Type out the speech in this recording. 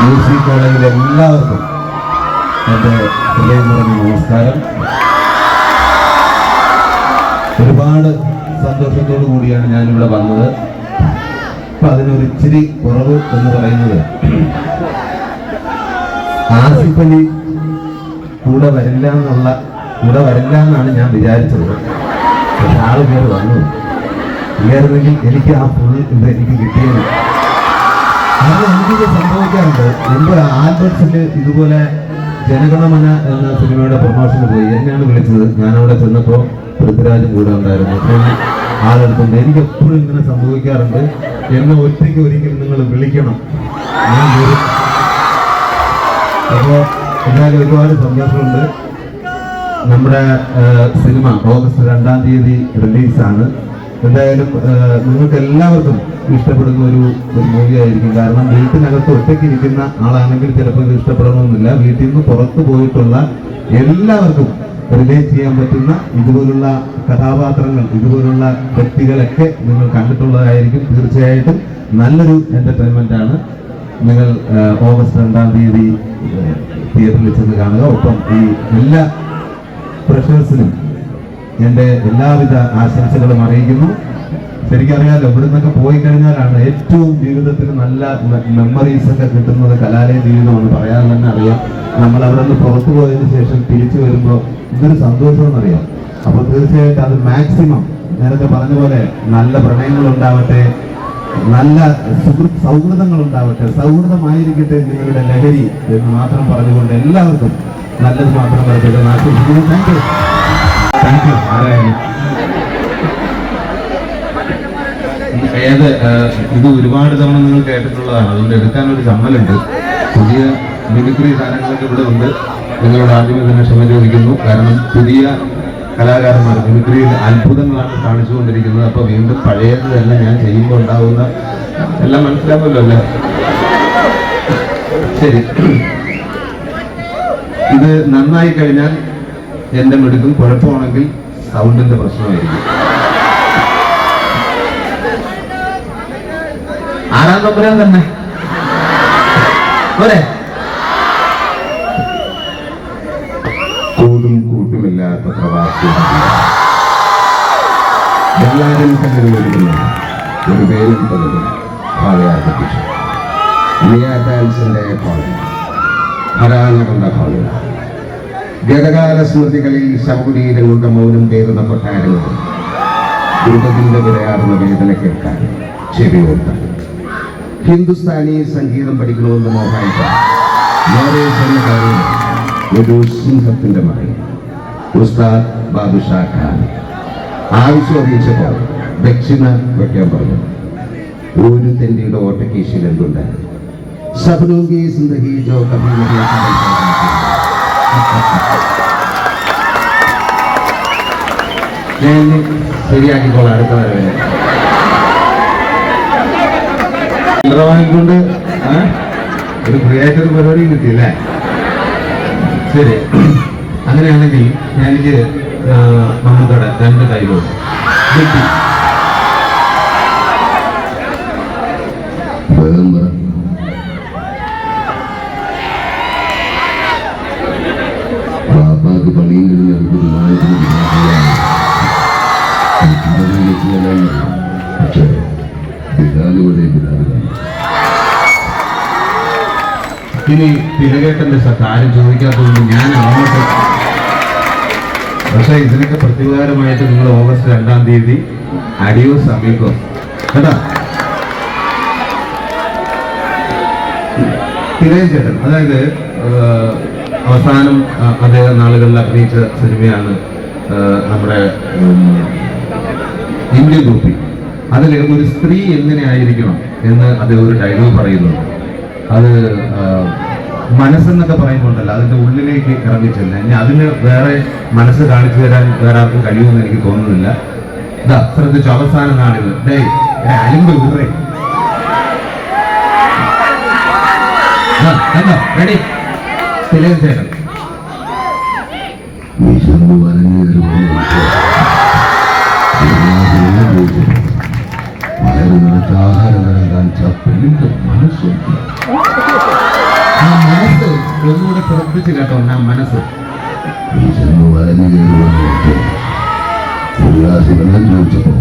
Music കോളേജിലെ എല്ലാവർക്കും എന്റെ ഹൃദയം നിറഞ്ഞ നമസ്കാരം. ഒരുപാട് സന്തോഷത്തോടു കൂടിയാണ് ഞാനിവിടെ വന്നത്. അപ്പം അതിനൊരു ഇച്ചിരി കുറവ് എന്ന് പറയുന്നത് ആസിഫ് അലി കൂടെ വരില്ല എന്നുള്ള കൂടെ വരില്ല എന്നാണ് ഞാൻ വിചാരിച്ചത്. പക്ഷെ ആൾ കയറി വന്നു. കയറുന്നെങ്കിൽ എനിക്ക് ആ ഫുൾ ഇത് എനിക്ക് കിട്ടിയത് അത് എനിക്കിത് സംഭവിക്കാറുണ്ട്? മുമ്പ് ആൽബർട്സിൽ ഇതുപോലെ ജനഗണമന എന്ന സിനിമയുടെ പ്രൊമോഷന് പോയി. എന്നെയാണ് വിളിച്ചത്. ഞാൻ അവിടെ ചെന്നപ്പോൾ പൃഥ്വിരാജും കൂടെ ഉണ്ടായിരുന്നു. അപ്പോൾ ആളെടുത്തുണ്ട്. എനിക്ക് എപ്പോഴും ഇങ്ങനെ സംഭവിക്കാറുണ്ട്. എന്നെ ഒറ്റയ്ക്ക് ഒരിക്കലും നിങ്ങൾ വിളിക്കണം. ഞാൻ വരും. അപ്പോൾ എന്തായാലും ഒരുപാട് സന്തോഷമുണ്ട്. നമ്മുടെ സിനിമ ഓഗസ്റ്റ് രണ്ടാം തീയതി റിലീസാണ്. എന്തായാലും നിങ്ങൾക്ക് എല്ലാവർക്കും ഇഷ്ടപ്പെടുന്ന ഒരു ഒരു മൂവി ആയിരിക്കും. കാരണം വീട്ടിനകത്ത് ഒറ്റയ്ക്ക് ഇരിക്കുന്ന ആളാണെങ്കിൽ ചിലപ്പോൾ ഇത് ഇഷ്ടപ്പെടണമെന്നില്ല. വീട്ടിൽ നിന്ന് പുറത്തു പോയിട്ടുള്ള എല്ലാവർക്കും റിലേറ്റ് ചെയ്യാൻ പറ്റുന്ന ഇതുപോലുള്ള കഥാപാത്രങ്ങൾ ഇതുപോലുള്ള വ്യക്തികളൊക്കെ നിങ്ങൾ കണ്ടിട്ടുള്ളതായിരിക്കും. തീർച്ചയായിട്ടും നല്ലൊരു എന്റർടൈൻമെന്റ് ആണ്. നിങ്ങൾ ഓഗസ്റ്റ് രണ്ടാം തീയതി തിയേറ്ററിൽ ചെന്ന് കാണുക. ഒപ്പം ഈ എല്ലാ പ്രഷേഴ്സിനും എന്റെ എല്ലാവിധ ആശംസകളും അറിയിക്കുന്നു. ശരിക്കറിയാലോ ഇവിടെ നിന്നൊക്കെ പോയി കഴിഞ്ഞാലാണ് ഏറ്റവും ജീവിതത്തിൽ നല്ല മെമ്മറീസ് ഒക്കെ കിട്ടുന്നത് കലാലയ ജീവിതമാണ് പറയാൻ തന്നെ അറിയാം. നമ്മൾ അവിടെ നിന്ന് പുറത്തു പോയതിനു ശേഷം തിരിച്ചു വരുമ്പോൾ ഇതൊരു സന്തോഷമെന്നറിയാം അപ്പോൾ തീർച്ചയായിട്ടും അത് മാക്സിമം നേരത്തെ പറഞ്ഞ പോലെ നല്ല പ്രണയങ്ങൾ ഉണ്ടാവട്ടെ നല്ല സുഹൃത്ത് സൗഹൃദങ്ങൾ ഉണ്ടാവട്ടെ സൗഹൃദമായിരിക്കട്ടെ നിങ്ങളുടെ ലഹരി എന്ന് മാത്രം പറഞ്ഞുകൊണ്ട് എല്ലാവർക്കും നല്ലത് മാത്രം പറഞ്ഞു ആശംസിക്കുന്നു. താങ്ക് യു ഏത് ഇത് ഒരുപാട് തവണ നിങ്ങൾ കേട്ടിട്ടുള്ളതാണ്. അതുകൊണ്ട് എടുക്കാൻ ഒരു ചമ്മലുണ്ട്. പുതിയ മിമിക്രി സാധനങ്ങളൊക്കെ ഇവിടെ ഉണ്ട്. നിങ്ങളോട് ആദ്യമേ തന്നെ ക്ഷമ ചോദിക്കുന്നു. കാരണം പുതിയ കലാകാരന്മാർ മിമിക്രിയിൽ അത്ഭുതങ്ങളാണ് കാണിച്ചുകൊണ്ടിരിക്കുന്നത്. അപ്പൊ വീണ്ടും പഴയത് തന്നെ ഞാൻ ചെയ്യുമ്പോൾ ഉണ്ടാവുന്ന എല്ലാം മനസ്സിലാവുമല്ലോ അല്ലേ? ശരി. ഇത് നന്നായി കഴിഞ്ഞാൽ എന്റെ മെടുക്കും കുഴപ്പമാണെങ്കിൽ സൗണ്ടിന്റെ പ്രശ്നമായിരിക്കും. ആറാം നമ്പരാൻ തന്നെ? പോരെ. കൂടും കൂട്ടുമില്ലാത്ത പ്രവാസി എല്ലാവരും സംഘടിപ്പിക്കുന്ന ഒരു പേരും പലരും ഭാവയാർപ്പിച്ചു ഡാൻസിന്റെ കോളേജ് ഹരാനകളുടെ കോളേജ് ഗതകാല സ്മൃതികളിൽ ശവകുടീരങ്ങളുടെ മൗനം പേരുന്ന കൊട്ടാരങ്ങൾ ദുരിതത്തിന്റെ വിലയാർന്ന വേദന കേൾക്കാൻ ചെവി ഓർക്കാൻ ഹിന്ദുസ്ഥാനി സംഗീതം പഠിക്കണമെന്ന് മോഹായിട്ടിന്റെ ആവശ്യം അറിയിച്ചപ്പോൾ ദക്ഷിണ വയ്ക്കാൻ പറഞ്ഞു. ഒരു തെണ്ടിയുടെ ഓട്ടക്കേശിൽ എന്തുണ്ട്? സബനോങ്കി സിന്ദഗി ജോ നഹീ ഞാൻ ശരിയാക്കിക്കോളാം അടുത്ത വരവേ. ചില്ലറ വാങ്ങിക്കൊണ്ട് ഒരു ക്രിയേറ്റർ പരിപാടി കിട്ടിയില്ലേ? ശരി. അങ്ങനെയാണെങ്കിൽ എനിക്ക് മമ്മൂക്കട രണ്ട് കൈകളുണ്ട് ബാപ്പാക്ക് പണിയും കഴിഞ്ഞ് ഒരു പക്ഷേ ബിലാലുകളെ ബിലാലുകളാണ് ഇനി തിലകേട്ടന്റെ കാര്യം ചോദിക്കാത്തതുകൊണ്ട് ഞാൻ അങ്ങോട്ട് പക്ഷേ ഇതിനൊക്കെ പ്രതികാരമായിട്ട് നിങ്ങൾ ഓഗസ്റ്റ് രണ്ടാം തീയതി അടിയോ സമീപം. കേട്ടോ? തിലകൻ അതായത് അവസാനം അദ്ദേഹം നാളുകളിൽ അഭിനയിച്ച സിനിമയാണ് നമ്മുടെ ഇന്ത്യൻ ഗ്രൂപ്പി അതിൽ ഒരു സ്ത്രീ എങ്ങനെ ആയിരിക്കണം എന്ന് അദ്ദേഹം ഒരു ഡയലോഗ് പറയുന്നുണ്ട്. അത് മനസ്സെന്നൊക്കെ പറയുന്നുണ്ടല്ലോ അതിന്റെ ഉള്ളിലേക്ക് ഇറങ്ങിച്ചെല്ല ഇനി അതിന് വേറെ മനസ്സ് കാണിച്ചു തരാൻ വേറെ ആർക്കും കഴിയുമെന്ന് എനിക്ക് തോന്നുന്നില്ല. ഇത് ശ്രദ്ധിച്ചു അവസാന നാളുകൾ ഡേ അലിമ്പ് റെഡി തിലകൻ ചേട്ടൻ വിശന്നു വരഞ്ഞു വയറ് നിറച്ച ആഹാരം നൽകാൻ മനസ്സുണ്ട് ആ മനസ്സ് ഒന്നുകൂടെ പ്രവർത്തിച്ച് കേട്ടോ ആ മനസ്സ്. ഈ ചെന്ന് വയലിൽ കയറി ഒരു ഗ്ലാസ് വെള്ളം ചോദിച്ചപ്പോ